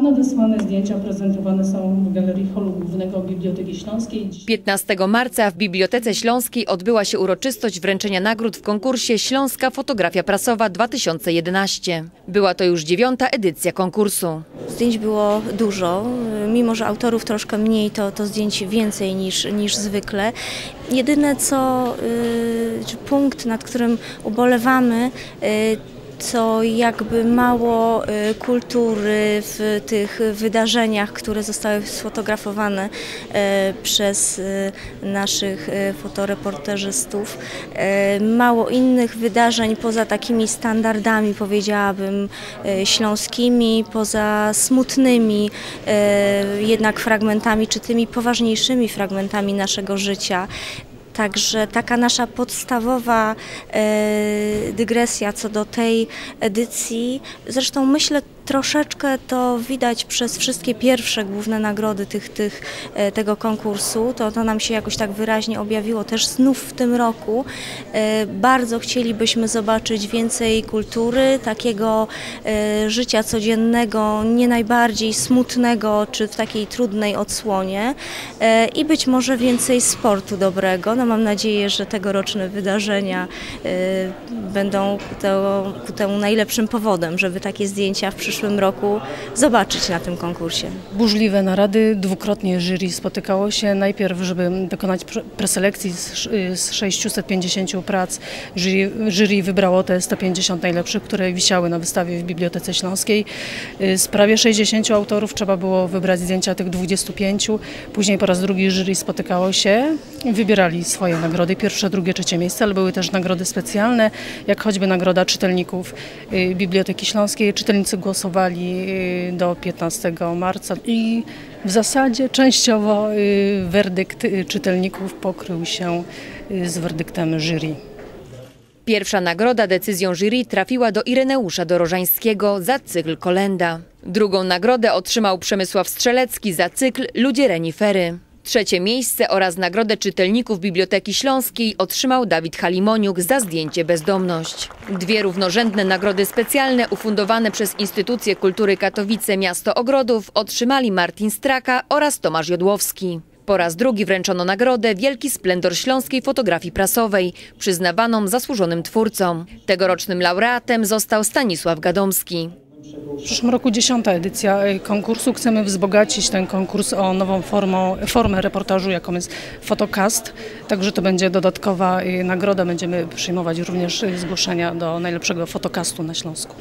a nadesłane zdjęcia prezentowane są w Galerii Holu Głównego Biblioteki Śląskiej. 15 marca w Bibliotece Śląskiej odbyła się uroczystość wręczenia nagród w konkursie Śląska Fotografia Prasowa 2011. Była to już dziewiąta edycja konkursu. Zdjęć było dużo, mimo że autorów troszkę mniej, to, to zdjęć więcej niż, niż zwykle. Jedyne co, y, czy punkt, nad którym ubolewamy, y, co jakby mało y, kultury w tych wydarzeniach, które zostały sfotografowane y, przez y, naszych fotoreporterzystów. Mało innych wydarzeń poza takimi standardami, powiedziałabym, śląskimi, poza smutnymi jednak fragmentami, czy tymi poważniejszymi fragmentami naszego życia. Także taka nasza podstawowa e, dygresja co do tej edycji, zresztą myślę troszeczkę to widać przez wszystkie pierwsze główne nagrody tych, tych, e, tego konkursu, to, to nam się jakoś tak wyraźnie objawiło też znów w tym roku. E, bardzo chcielibyśmy zobaczyć więcej kultury, takiego e, życia codziennego, nie najbardziej smutnego czy w takiej trudnej odsłonie i być może więcej sportu dobrego. No mam nadzieję, że tegoroczne wydarzenia będą ku, temu najlepszym powodem, żeby takie zdjęcia w przyszłym roku zobaczyć na tym konkursie. Burzliwe narady, dwukrotnie jury spotykało się. Najpierw, żeby dokonać pre- preselekcji z, sz- z 650 prac. Jury, wybrało te 150 najlepszych, które wisiały na wystawie w Bibliotece Śląskiej. Y, Z prawie 60 autorów trzeba było wybrać zdjęcia tych 25. Później po raz drugi jury spotykało się wybierali swoje nagrody. Pierwsze, drugie, trzecie miejsce, ale były też nagrody specjalne, jak choćby nagroda czytelników y, Biblioteki Śląskiej. Czytelnicy głosowali y, do 15 marca i w zasadzie częściowo y, werdykt y, czytelników pokrył się z werdyktem jury. Pierwsza nagroda decyzją jury trafiła do Ireneusza Dorożańskiego za cykl Kolenda. Drugą nagrodę otrzymał Przemysław Strzelecki za cykl Ludzie Renifery. Trzecie miejsce oraz nagrodę czytelników Biblioteki Śląskiej otrzymał Dawid Halimoniuk za zdjęcie Bezdomność. Dwie równorzędne nagrody specjalne ufundowane przez Instytucję Kultury Katowice Miasto Ogrodów otrzymali Martin Straka oraz Tomasz Jodłowski. Po raz drugi wręczono nagrodę Wielki Splendor Śląskiej Fotografii Prasowej, przyznawaną zasłużonym twórcom. Tegorocznym laureatem został Stanisław Gadomski. W przyszłym roku dziesiąta edycja y, konkursu. Chcemy wzbogacić ten konkurs o nową formą, formę reportażu, jaką jest fotocast. Także to będzie dodatkowa y, nagroda. Będziemy przyjmować również y, zgłoszenia do najlepszego fotocastu na Śląsku.